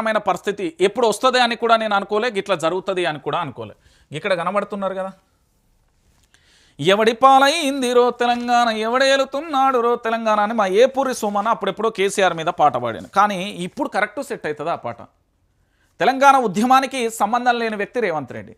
మైన పరిస్థితి ఎప్పుడు వస్తుంది అని కూడా నేను అనుకోలే ఇట్లా జరుగుతుంది అని కూడా అనుకోలే. ఇక్కడ కనబడుతున్నారు కదా? ఎవడి పాలైంది రో తెలంగాణ ఎవడేలుతున్నాడు రో తెలంగాణ అని మా ఏపూరి సోమన అప్పుడెప్పుడో కేసీఆర్ మీద పాట పాడాను కానీ ఇప్పుడు కరెక్ట్ సెట్ అవుతుంది ఆ పాట? తెలంగాణ ఉద్యమానికి సంబంధం లేని వ్యక్తి రేవంత్ రెడ్డి.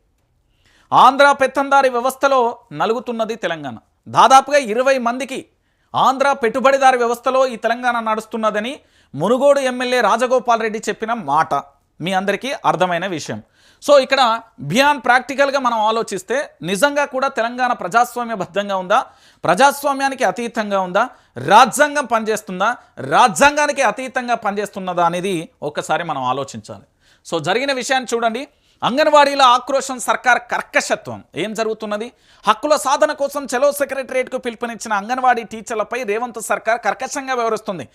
ఆంధ్ర పెత్తందారి వ్యవస్థలో నలుగుతున్నది తెలంగాణ. దాదాపుగా ఇరవై మందికి ఆంధ్ర పెట్టుబడిదారి వ్యవస్థలో ఈ తెలంగాణ నడుస్తున్నదని మునుగోడు ఎమ్మెల్యే రాజగోపాల్ రెడ్డి చెప్పిన మాట. మీ అందరికీ అర్థమైన విషయం. సో ఇక్కడ బియాన్ ప్రాక్టికల్గా మనం ఆలోచిస్తే నిజంగా కూడా తెలంగాణ ప్రజాస్వామ్యబద్ధంగా ఉందా? ప్రజాస్వామ్యానికి అతీతంగా ఉందా? రాజ్యాంగం పనిచేస్తుందా? రాజ్యాంగానికి అతీతంగా పనిచేస్తున్నదా అనేది ఒక్కసారి మనం ఆలోచించాలి. సో జరిగిన విషయాన్ని చూడండి. అంగన్వాడీల ఆక్రోశం సర్కార్ కర్కశత్వం. ఏం జరుగుతున్నది? హక్కుల సాధన కోసం చలో సెక్రటరియట్కు పిలుపునిచ్చిన అంగన్వాడీ టీచర్లపై రేవంత్ సర్కార్ కర్కశంగా వ్యవహరిస్తుంది.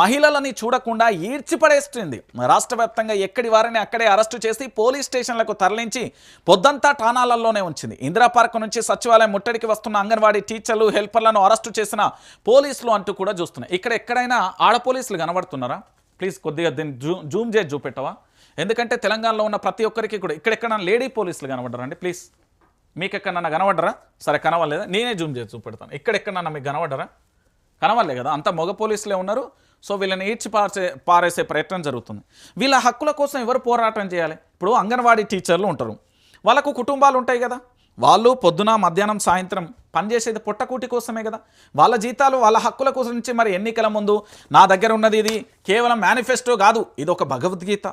మహిళలని చూడకుండా ఈడ్చిపడేస్తుంది. రాష్ట్ర వ్యాప్తంగా ఎక్కడి వారిని అక్కడే అరెస్టు చేసి పోలీస్ స్టేషన్లకు తరలించి పొద్దంతా ఠాణాలలోనే ఉంచింది. ఇందిరా పార్క్ నుంచి సచివాలయం ముట్టడికి వస్తున్న అంగన్వాడీ టీచర్లు హెల్పర్లను అరెస్టు చేసిన పోలీసులు అంటూ కూడా చూస్తున్నాయి. ఇక్కడ ఎక్కడైనా ఆడ పోలీసులు కనబడుతున్నారా? ప్లీజ్ కొద్దిగా దీన్ని జూ జూమ్ చేసి చూపెట్టవా? ఎందుకంటే తెలంగాణలో ఉన్న ప్రతి ఒక్కరికి కూడా ఇక్కడెక్కడ లేడీ పోలీసులు కనబడ్డారండి ప్లీజ్. మీకు ఎక్కడన్నా కనబడ్డరా? సరే కనవలేదా నేనే జూమ్ చేసి చూపెడతాను. ఎక్కడెక్కడన్నా మీకు కనబడ్డరా? కనవలే కదా. అంత మగ పోలీసులే ఉన్నారు. సో వీళ్ళని ఈడ్చి పారే పారేసే ప్రయత్నం జరుగుతుంది. వీళ్ళ హక్కుల కోసం ఎవరు పోరాటం చేయాలి? ఇప్పుడు అంగన్వాడీ టీచర్లు ఉంటారు. వాళ్ళకు కుటుంబాలు ఉంటాయి కదా. వాళ్ళు పొద్దున మధ్యాహ్నం సాయంత్రం పనిచేసేది పొట్టకూటి కోసమే కదా. వాళ్ళ జీతాలు వాళ్ళ హక్కుల కోసం నుంచి మరి ఎన్నికల ముందు నా దగ్గర ఉన్నది ఇది కేవలం మేనిఫెస్టో కాదు. ఇది ఒక భగవద్గీత.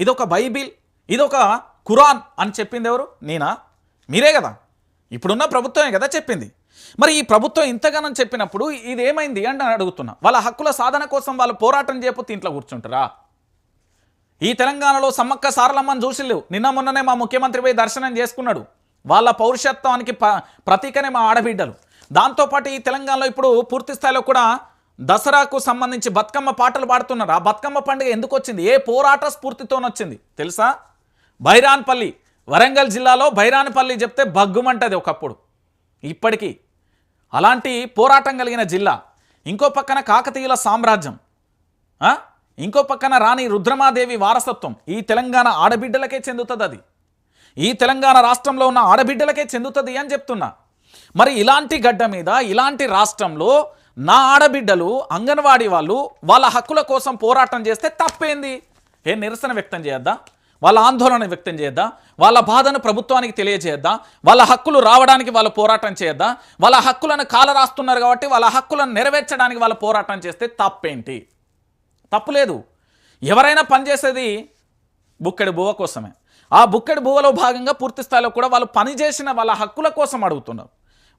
ఇది ఒక బైబిల్ ఇది ఒక ఖురాన్ అని చెప్పింది ఎవరు? నేనా? మీరే కదా. ఇప్పుడున్న ప్రభుత్వమే కదా చెప్పింది. మరి ఈ ప్రభుత్వం ఇంతగానం చెప్పినప్పుడు ఇది ఏమైంది అని నేను అడుగుతున్నా. వాళ్ళ హక్కుల సాధన కోసం వాళ్ళు పోరాటం చేయకపోతే ఇంట్లో కూర్చుంటారా? ఈ తెలంగాణలో సమ్మక్క సారలమ్మని చూసిల్లు. నిన్న మొన్ననే మా ముఖ్యమంత్రి పోయి దర్శనం చేసుకున్నాడు. వాళ్ళ పౌరుషత్వానికి ప ప్రతీకనే మా ఆడబిడ్డలు. దాంతోపాటు ఈ తెలంగాణలో ఇప్పుడు పూర్తి స్థాయిలో కూడా దసరాకు సంబంధించి బతుకమ్మ పాటలు పాడుతున్నారు. ఆ బతుకమ్మ పండుగ ఎందుకు వచ్చింది ఏ పోరాట స్ఫూర్తితోనొచ్చింది? తెలుసా? బైరాన్పల్లి వరంగల్ జిల్లాలో బైరాన్పల్లి చెప్తే బగ్గుమంటది ఒకప్పుడు. ఇప్పటికీ అలాంటి పోరాటం కలిగిన జిల్లా. ఇంకో పక్కన కాకతీయుల సామ్రాజ్యం. ఇంకో పక్కన రాణి రుద్రమాదేవి వారసత్వం. ఈ తెలంగాణ ఆడబిడ్డలకే చెందుతుంది అది. ఈ తెలంగాణ రాష్ట్రంలో ఉన్న ఆడబిడ్డలకే చెందుతుంది అని చెప్తున్నా. మరి ఇలాంటి గడ్డ మీద ఇలాంటి రాష్ట్రంలో నా ఆడబిడ్డలు అంగన్వాడీ వాళ్ళు వాళ్ళ హక్కుల కోసం పోరాటం చేస్తే తప్పేంది? ఏ నిరసన వ్యక్తం చేయొద్దా? వాళ్ళ ఆందోళన వ్యక్తం చేయొద్దా? వాళ్ళ బాధను ప్రభుత్వానికి తెలియజేయద్దా? వాళ్ళ హక్కులు రావడానికి వాళ్ళు పోరాటం చేయొద్దా? వాళ్ళ హక్కులను కాల రాస్తున్నారు కాబట్టి వాళ్ళ హక్కులను నెరవేర్చడానికి వాళ్ళు పోరాటం చేస్తే తప్పేంటి? తప్పులేదు ఎవరైనా పనిచేసేది బుక్కెడు బువ్వ కోసమే. ఆ బుక్కెడు బువ్వలో భాగంగా పూర్తి స్థాయిలో కూడా వాళ్ళు పనిచేసిన వాళ్ళ హక్కుల కోసం అడుగుతున్నారు.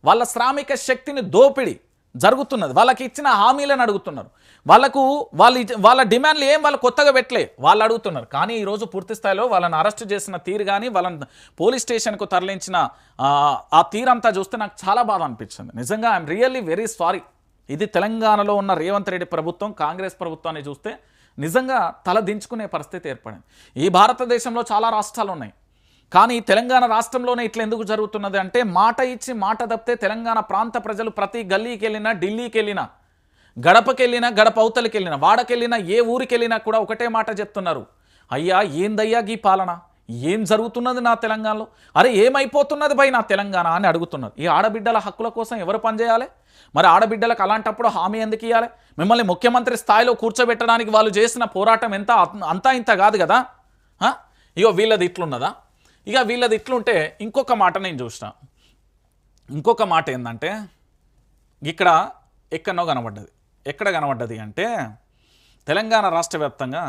వాళ్ళ శ్రామిక శక్తిని దోపిడి జరుగుతున్నది. వాళ్ళకి ఇచ్చిన హామీలను అడుగుతున్నారు. వాళ్ళకు వాళ్ళు వాళ్ళ డిమాండ్లు ఏం వాళ్ళు కొత్తగా పెట్టలే. వాళ్ళు అడుగుతున్నారు. కానీ ఈరోజు పూర్తి స్థాయిలో వాళ్ళని అరెస్ట్ చేసిన తీరు కానీ వాళ్ళని పోలీస్ స్టేషన్కు తరలించిన ఆ, ఆ తీరంతా చూస్తే నాకు చాలా బాధ అనిపించింది. నిజంగా ఐఎమ్ రియల్లీ వెరీ సారీ. ఇది తెలంగాణలో ఉన్న రేవంత్ రెడ్డి ప్రభుత్వం కాంగ్రెస్ ప్రభుత్వాన్ని చూస్తే నిజంగా తల దించుకునే పరిస్థితి ఏర్పడింది. ఈ భారతదేశంలో చాలా రాష్ట్రాలు ఉన్నాయి కానీ తెలంగాణ రాష్ట్రంలోనే ఇట్లా ఎందుకు జరుగుతున్నది అంటే మాట ఇచ్చి మాట తప్పితే తెలంగాణ ప్రాంత ప్రజలు ప్రతి గల్లీకి వెళ్ళినా ఢిల్లీకి వెళ్ళినా గడపకి వెళ్ళినా గడప అవతలికి వెళ్ళినా వాడకెళ్ళినా ఏ ఊరికి వెళ్ళినా కూడా ఒకటే మాట చెప్తున్నారు. అయ్యా ఏందయ్యా గీ పాలన? ఏం జరుగుతున్నది నా తెలంగాణలో? అరే ఏమైపోతున్నది భయ్ నా తెలంగాణ అని అడుగుతున్నారు. ఈ ఆడబిడ్డల హక్కుల కోసం ఎవరు పనిచేయాలి మరి ఆడబిడ్డలకు అలాంటప్పుడు హామీ ఎందుకు ఇవ్వాలి మిమ్మల్ని ముఖ్యమంత్రి స్థాయిలో కూర్చోబెట్టడానికి వాళ్ళు చేసిన పోరాటం ఎంత అంతా ఇంత కాదు కదా? ఇగో వీళ్ళది ఇట్లున్నదా? ఇక వీళ్ళది ఇట్లుంటే ఇంకొక మాట నేను చూసిన. ఇంకొక మాట ఏంటంటే ఇక్కడ ఎక్కడనో కనబడ్డది. ఎక్కడ కనబడ్డది అంటే తెలంగాణ రాష్ట్ర వ్యాప్తంగా